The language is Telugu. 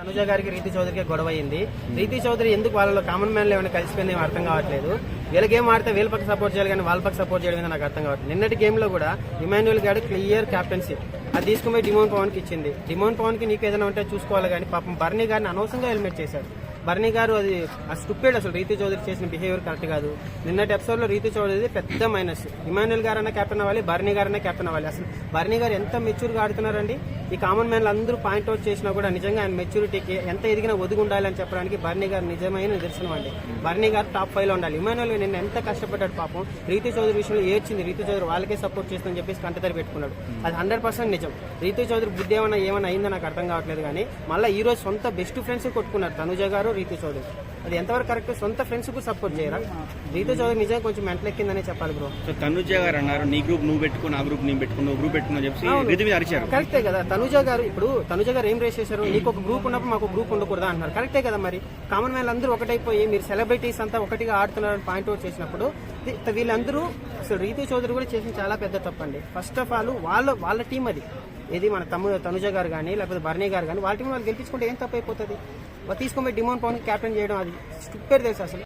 తనుజ గారికి రీతి చౌదరికి గొడవ అయింది. రీతి చౌదరి ఎందుకు వాళ్ళలో కామన్ మ్యాన్లు ఏమైనా కలిసిపోయింది ఏమో అర్థం కావట్లేదు. వీళ్ళ గేమ్ ఆడితే వీళ్ళ పక్క సపోర్ట్ చేయాలి కానీ వాళ్ళ పక్క సపోర్ట్ చేయడం నాకు అర్థం కావట్లేదు. నిన్నటి గేమ్లో కూడా ఇమాన్యుల్ గారు క్లియర్ క్యాప్టెన్షిప్ అది తీసుకుపోయి డిమోన్ పవన్కి ఇచ్చింది. డిమోన్ పవన్కి నీకు ఏదైనా ఉంటే చూసుకోవాలి కానీ పాపం బర్నీ గారిని అనవసరంగా హెల్మెట్ చేశారు. భరణి గారు అది ఆ స్టూపిడ్ అసలు రీతి చౌదరి చేసిన బిహేవియర్ కరెక్ట్ కాదు. నిన్నటి ఎపిసోడ్లో రీతి చౌదరి పెద్ద మైనస్ ఇమాన్యుల్ గారన్నా కెప్టెన్ అవ్వాలి బర్నీ గారన్నా కెప్టెన్ అవ్వాలి. అసలు భరణి గారు ఎంత మెచ్యూర్గా ఆడుతున్నారండి? ఈ కామన్ మ్యాన్లు అందరూ పాయింట్ అవుట్ చేసినా కూడా నిజంగా ఆయన మెచ్యూరిటీకి ఎంత ఎదిగినా ఒదిగి ఉండాలి అని చెప్పడానికి బర్నీ గారు నిజమైన నిదర్శనం అండి. బర్నీ గారు టాప్ ఫైవ్లో ఉండాలి. ఇమాన్యుల్ నిన్న ఎంత కష్టపడ్డాడు పాపం. రీతి చౌదరి విషయంలో ఏడ్చింది. రీతి చౌదరి వాళ్ళకే సపోర్ట్ చేస్తుందని చెప్పేసి కంటతరి పెట్టుకున్నాడు. అది హండ్రెడ్ పర్సెంట్ నిజం. రీతి చౌదరి బుద్ధి ఏమైనా ఏమైనా అయిందో నాకు అర్థం కావట్లేదు కానీ మళ్ళీ ఈ రోజు సొంత బెస్ట్ ఫ్రెండ్స్ కొట్టుకున్నారు. తనుజ గారు రీతి చౌదరి. అది ఎంతవరకు కరెక్ట్ సొంత ఫ్రెండ్స్కు సపోర్ట్ చేయరా? రీతి చౌదరి నిజంగా కొంచెం మెంటల్ ఎక్కిందనే చెప్పాలి బ్రో సో తనుజ గారు అన్నారు నీ గ్రూప్ నువ్వు పెట్టుకుని ఆ గ్రూప్ నేను పెట్టుకున్నావు గ్రూప్ పెట్టుకున్నా చెప్పి రీతి మీద అరిచారు. కరెక్టే కదా. తనుజ గారు ఇప్పుడు తనుజ గారు ఏం రేస్ చేశారు? నీకు ఒక గ్రూప్ ఉన్నప్పుడు మాకు గ్రూప్ ఉండకూడదా అంటున్నారు. కరెక్టే కదా మరి. కామన్ మ్యాన్ అందరూ ఒకటైపోయి మీరు సెలబ్రిటీస్ అంతా ఒకటిగా ఆడుతున్నారని పాయింట్ అవుట్ చేసినప్పుడు వీళ్ళందరూ అసలు రీతు చౌదరి కూడా చేసిన చాలా పెద్ద తప్పండి. ఫస్ట్ ఆఫ్ ఆల్ వాళ్ళ వాళ్ళ టీం అది. ఏది మన తమ్ముడు తనుజ గారు కానీ లేకపోతే భరణి గారు కానీ వాళ్ళ టీం వాళ్ళు గెలిపించుకుంటే ఏం తప్పైపోతుంది తీసుకొని డిమోన్ పవన్ క్యాప్టెన్ చేయడం అది స్టూపర్ తెలుసు అసలు.